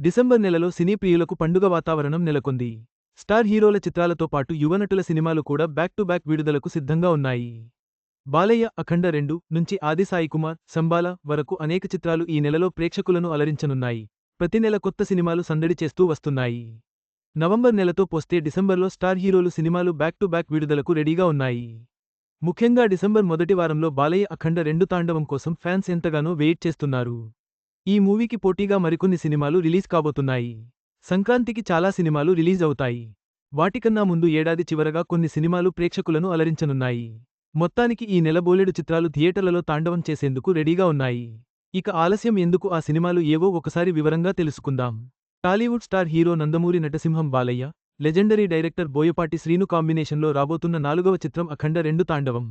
December నెలలో సినీ ప్రియులకు పండుగ వాతావరణం నెలకొంది. స్టార్ హీరోల చిత్రాలతో పాటు యువనటుల సినిమాలు కూడా బ్యాక్ టు బ్యాక్ విడుదలకు సిద్ధంగా ఉన్నాయి. బాలయ్య అఖండ రెండు నుంచి ఆది సాయి కుమార్ సంబాల వరకు అనేక చిత్రాలు ఈ నెలలో ప్రేక్షకులను అలరించనున్నాయి. ప్రతి నెల కొత్త సినిమాలు సందడి చేస్తూ వస్తున్నాయి. నవంబర్ నెలతో పోస్తే డిసెంబర్లో స్టార్ హీరోలు సినిమాలు బ్యాక్ టు బ్యాక్ విడుదలకు రెడీగా ఉన్నాయి. ముఖ్యంగా డిసెంబర్ మొదటి వారంలో బాలయ్య అఖండ రెండు తాండవం కోసం ఫ్యాన్స్ ఎంతగానో వెయిట్ చేస్తున్నారు. ఈ మూవీకి పోటీగా మరికొన్ని సినిమాలు రిలీజ్ కాబోతున్నాయి. సంక్రాంతికి చాలా సినిమాలు రిలీజ్ అవుతాయి. వాటికన్నా ముందు ఏడాది చివరగా కొన్ని సినిమాలు ప్రేక్షకులను అలరించనున్నాయి. మొత్తానికి ఈ నెల బోలెడు చిత్రాలు థియేటర్లలో తాండవం చేసేందుకు రెడీగా ఉన్నాయి. ఇక ఆలస్యం ఎందుకు ఆ సినిమాలు ఏవో ఒకసారి వివరంగా తెలుసుకుందాం. టాలీవుడ్ స్టార్ హీరో నందమూరి నటసింహం బాలయ్య లెజెండరీ డైరెక్టర్ బోయపాటి శ్రీను కాంబినేషన్లో రాబోతున్న నాలుగవ చిత్రం అఖండ రెండు తాండవం.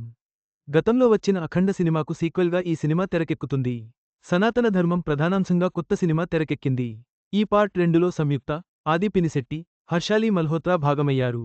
గతంలో వచ్చిన అఖండ సినిమాకు సీక్వెల్గా ఈ సినిమా తెరకెక్కుతుంది. సనాతన ధర్మం ప్రధానాంశంగా కొత్త సినిమా తెరకెక్కింది. ఈ పార్ట్ రెండులో సంయుక్త ఆది పినిశెట్టి హర్షాలీ మల్హోత్రా భాగమయ్యారు.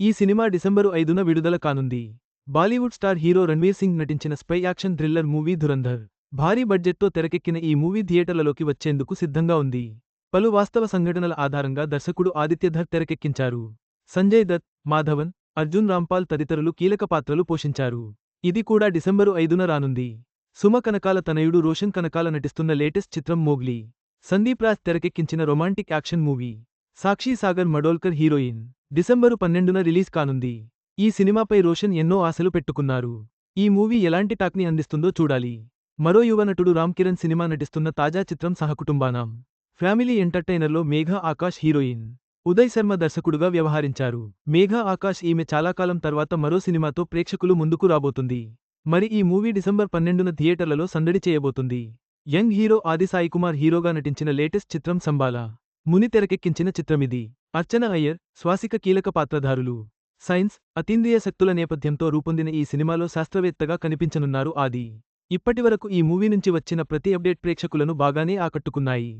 ఈ సినిమా డిసెంబరు ఐదున విడుదల కానుంది. Bollywood star hero Ranveer Singh నటించిన spy action thriller movie Dhurandhar భారీ బడ్జెట్తో తెరకెక్కిన ఈ మూవీ థియేటర్లలోకి వచ్చేందుకు సిద్ధంగా ఉంది. పలు వాస్తవ సంఘటనల ఆధారంగా దర్శకుడు ఆదిత్యధర్ తెరకెక్కించారు. సంజయ్ దత్ మాధవన్ అర్జున్ రాంపాల్ తదితరులు కీలక పాత్రలు పోషించారు. ఇది కూడా డిసెంబరు ఐదున రానుంది. సుమ కనకాల తనయుడు రోషన్ కనకాల నటిస్తున్న లేటెస్ట్ చిత్రం మోగ్లీ. సందీప్ రాజ్ తెరకెక్కించిన romantic action movie. Sakshi Sagar Madolkar heroine. December పన్నెండున రిలీజ్ కానుంది. ఈ సినిమాపై రోషన్ ఎన్నో ఆశలు పెట్టుకున్నారు. ఈ మూవీ ఎలాంటి టాక్ని అందిస్తుందో చూడాలి. మరో యువ నటుడు రామ్ కిరణ్ సినిమా నటిస్తున్న తాజా చిత్రం సహకుటుంబానాం. ఫ్యామిలీ ఎంటర్టైనర్లో మేఘా ఆకాష్ హీరోయిన్. ఉదయ్ శర్మ దర్శకుడుగా వ్యవహరించారు. మేఘా ఆకాష్ ఈమె చాలాకాలం తర్వాత మరో సినిమాతో ప్రేక్షకులు ముందుకు రాబోతుంది. మరి ఈ మూవీ డిసెంబర్ పన్నెండున థియేటర్లలో సందడి చేయబోతుంది. యంగ్ హీరో ఆది సాయి కుమార్ హీరోగా నటించిన లేటెస్ట్ చిత్రం సంబాలా. ముని తెరకెక్కించిన చిత్రమిది. అర్చన అయ్యర్ శ్వాసిక కీలక పాత్రధారులు. సైన్స్ అతీంద్రియ శక్తుల నేపథ్యంతో రూపొందిన ఈ సినిమాలో శాస్త్రవేత్తగా కనిపించనున్నారు ఆది. ఇప్పటివరకు ఈ మూవీ నుంచి వచ్చిన ప్రతి అప్డేట్ ప్రేక్షకులను బాగానే ఆకట్టుకున్నాయి.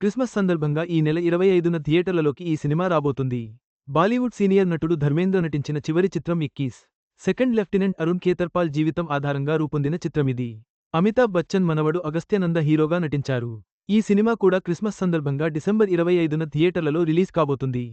క్రిస్మస్ సందర్భంగా ఈ నెల ఇరవై ఐదున థియేటర్లలోకి ఈ సినిమా రాబోతుంది. బాలీవుడ్ సీనియర్ నటుడు ధర్మేంద్ర నటించిన చివరి చిత్రం ఇక్కీస్. సెకండ్ లెఫ్టినెంట్ అరుణ్ ఖేతర్పాల్ జీవితం ఆధారంగా రూపొందిన చిత్రమిది. అమితాబ్ బచ్చన్ మనవడు అగస్త్యనంద హీరోగా నటించారు. ఈ సినిమా కూడా క్రిస్మస్ సందర్భంగా డిసెంబర్ ఇరవై ఐదున థియేటర్లలో రిలీజ్ కాబోతుంది.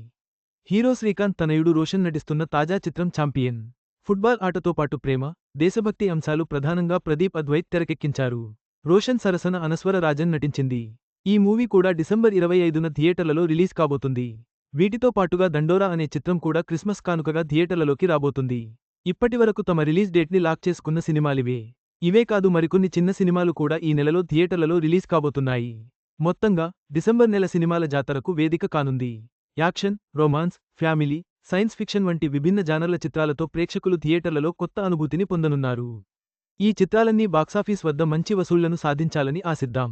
హీరో శ్రీకాంత్ తనయుడు రోషన్ నటిస్తున్న తాజా చిత్రం ఛాంపియన్. ఫుట్బాల్ ఆటతో పాటు ప్రేమ దేశభక్తి అంశాలు ప్రధానంగా ప్రదీప్ అద్వైత్ తెరకెక్కించారు. రోషన్ సరసన అనస్వర రాజన్ నటించింది. ఈ మూవీ కూడా డిసెంబర్ ఇరవై ఐదున థియేటర్లలో రిలీజ్ కాబోతుంది. వీటితో పాటుగా దండోరా అనే చిత్రం కూడా క్రిస్మస్ కానుకగా థియేటర్లలోకి రాబోతుంది. ఇప్పటివరకు తమ రిలీజ్ డేట్ని లాక్ చేసుకున్న సినిమాలివే. ఇవే కాదు మరికొన్ని చిన్న సినిమాలు కూడా ఈ నెలలో థియేటర్లలో రిలీజ్ కాబోతున్నాయి. మొత్తంగా డిసెంబర్ నెల సినిమాల జాతరకు వేదిక కానుంది. Action romance family science fiction వంటి విభిన్న జానర్ల చిత్రాలతో ప్రేక్షకులు థియేటర్లలో కొత్త అనుభూతిని పొందనున్నారు. ఈ చిత్రాలన్నీ బాక్సాఫీస్ వద్ద మంచి వసూళ్ళను సాధించాలని ఆశిద్దాం.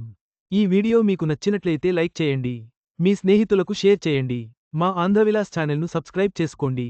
ఈ వీడియో మీకు నచ్చినట్లయితే లైక్ చేయండి. మీ స్నేహితులకు షేర్ చేయండి. మా ఆంధ్రవిలాస్ ఛానల్ను సబ్స్క్రైబ్ చేసుకోండి.